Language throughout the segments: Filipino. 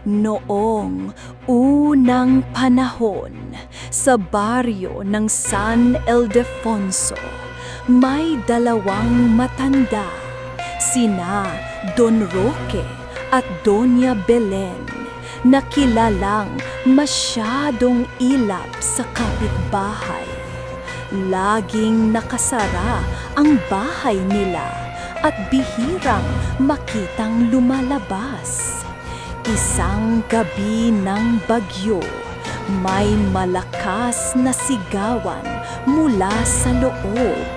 Noong unang panahon sa baryo ng San Ildefonso, may dalawang matanda, sina Don Roque at Doña Belen, na kilalang masyadong ilap sa kapitbahay. Laging nakasara ang bahay nila at bihirang makitang lumalabas. Isang gabi ng bagyo, may malakas na sigawan mula sa loob.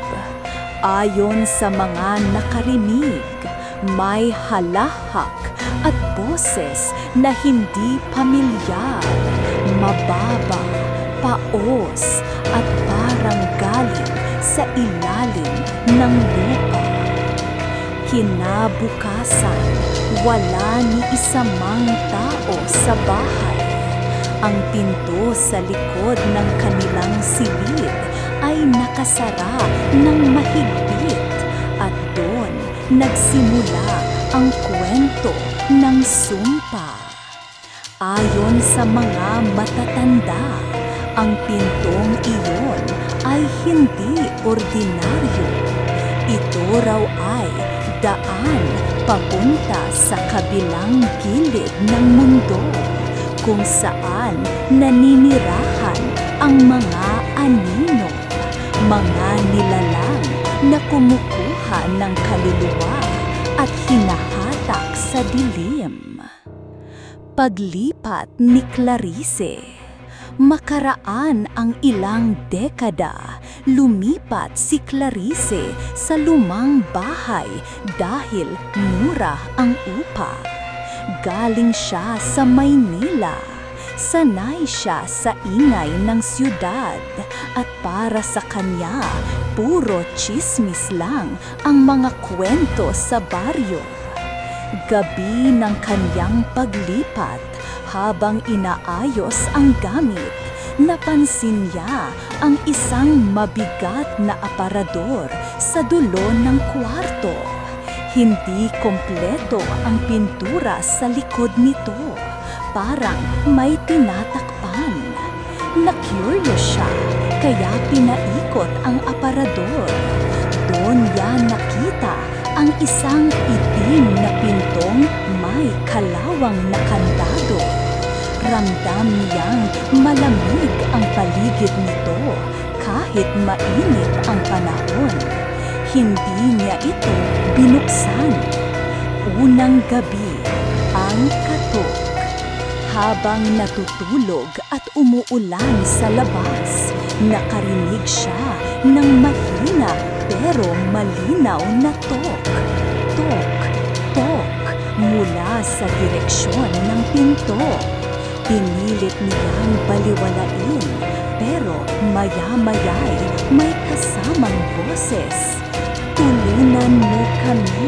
Ayon sa mga nakarinig, may halahak at boses na hindi pamilyar, mababa, paos at parang galing sa ilalim ng lupa. Kinabukasan, wala ni isa mang tao sa bahay. Ang pinto sa likod ng kanilang silid ay nakasara ng mahigpit at doon nagsimula ang kwento ng sumpa. Ayon sa mga matatanda, ang pintong iyon ay hindi ordinaryo. Ito raw ay daan papunta sa kabilang gilid ng mundo kung saan naninirahan ang mga anino, mga nilalang na kumukuha ng kaluluwa at hinahatak sa dilim. Paglipat ni Clarice, makaraan ang ilang dekada, lumipat si Clarice sa lumang bahay dahil mura ang upa. Galing siya sa Maynila. Sanay siya sa ingay ng siyudad at para sa kanya, puro chismis lang ang mga kwento sa baryo. Gabi ng kanyang paglipat habang inaayos ang gamit, napansin niya ang isang mabigat na aparador sa dulo ng kwarto. Hindi kompleto ang pintura sa likod nito. Parang may tinatakpan. Na-curious siya, kaya pinaikot ang aparador. Doon niya nakita ang isang itim na pintong may kalawang na kandado. Ramdam niyang malamig ang paligid nito kahit mainit ang panahon. Hindi niya ito binuksan. Unang gabi, ang katok. Habang natutulog at umuulan sa labas, nakarinig siya ng mahina pero malinaw na tok. Tok, tok, mula sa direksyon ng pinto. Pinilit niyang baliwalain, pero maya-maya'y may kasamang boses. Tulunan mo kami.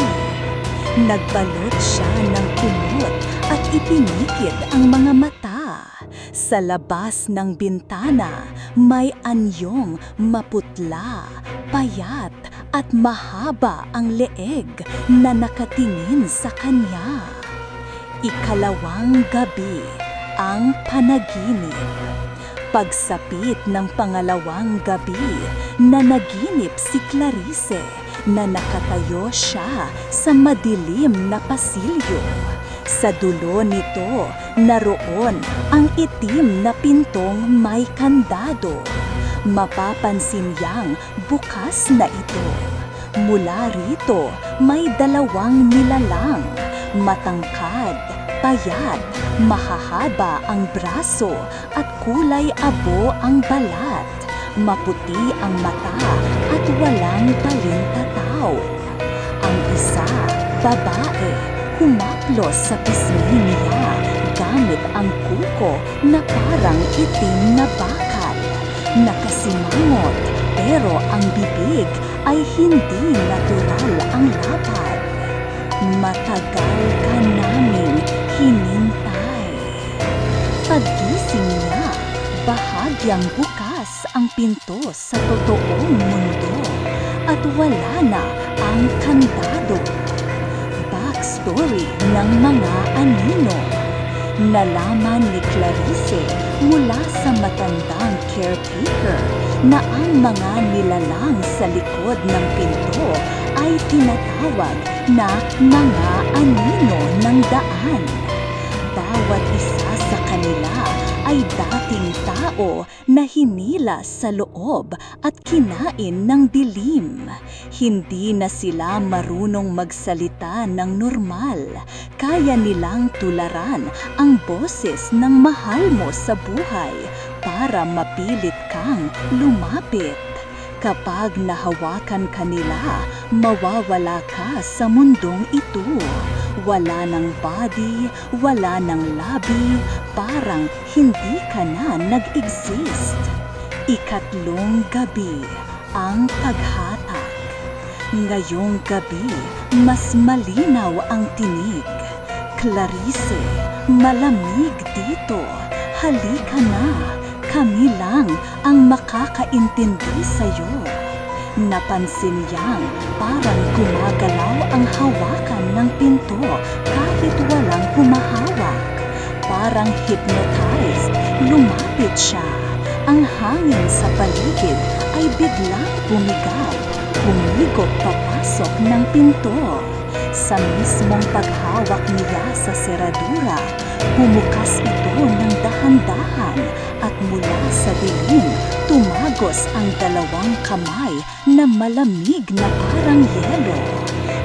Nagbalot siya ng kumot at ipinikit ang mga mata. Sa labas ng bintana, may anyong maputla, payat at mahaba ang leeg na nakatingin sa kanya. Ikalawang gabi, ang panaginip. Pagsapit ng pangalawang gabi, nanaginip si Clarice na nakatayo siya sa madilim na pasilyo. Sa dulo nito, naroon ang itim na pintong may kandado. Mapapansin yang bukas na ito. Mula rito, may dalawang nilalang, matangkad, payat, mahahaba ang braso at kulay abo ang balat. Maputi ang mata at walang palintataw. Ang isa, babae, humaplos sa pisngi niya gamit ang kuko na parang itim na bakal. Nakasimangot pero ang bibig ay hindi natural ang lapad. Matagal ka naming hinintay. Paggising niya, bahagyang bukas ang pinto sa totoong mundo at wala na ang kandado. Backstory ng mga anino. Nalaman ni Clarice mula sa matandang caretaker na ang mga nilalang sa likod ng pinto ay tinatawag na mga anino ng daan. Bawat isa sa kanila ay dating tao na hinila sa loob at kinain ng dilim. Hindi na sila marunong magsalita ng normal. Kaya nilang tularan ang boses ng mahal mo sa buhay para mapilit kang lumapit. Kapag nahawakan kanila, mawawala ka sa mundong ito. Wala ng body, wala ng labi, parang hindi ka na nag-exist. Ikatlong gabi, ang paghatak. Ngayong gabi, mas malinaw ang tinig. Clarice, malamig dito. Halika na. Kami lang ang makakaintindi sa'yo. Napansin niyang parang gumagalaw ang hawakan ng pinto kahit walang humahawak. Parang hypnotized, lumapit siya. Ang hangin sa paligid ay biglang bumigat. Humigop papasok ng pinto. Sa mismong paghawak niya sa seradura, bumukas ito ng dahan-dahan at mula sa dilim, tumagos ang dalawang kamay na malamig na parang yelo.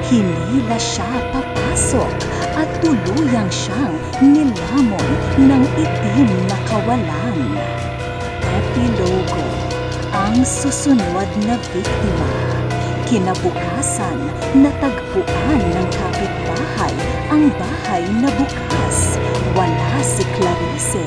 Hinila siya papasok at tuluyang siyang nilamon ng itim na kawalan. Epilogo Ang susunod na biktima Kinabukasan, natagpuan ng kapitbahay ang bahay na bukas. Wala si Clarice.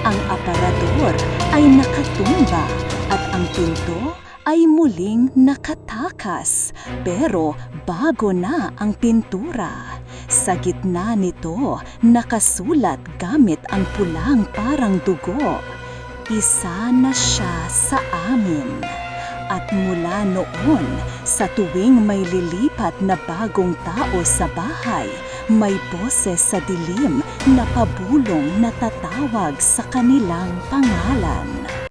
Ang aparador ay nakatumba at ang pinto ay muling nakatakas. Pero bago na ang pintura. Sa gitna nito, nakasulat gamit ang pulang parang dugo. Isa na siya sa amin. At mula noon, sa tuwing may lilipat na bagong tao sa bahay, may boses sa dilim na pabulong na tatawag sa kanilang pangalan.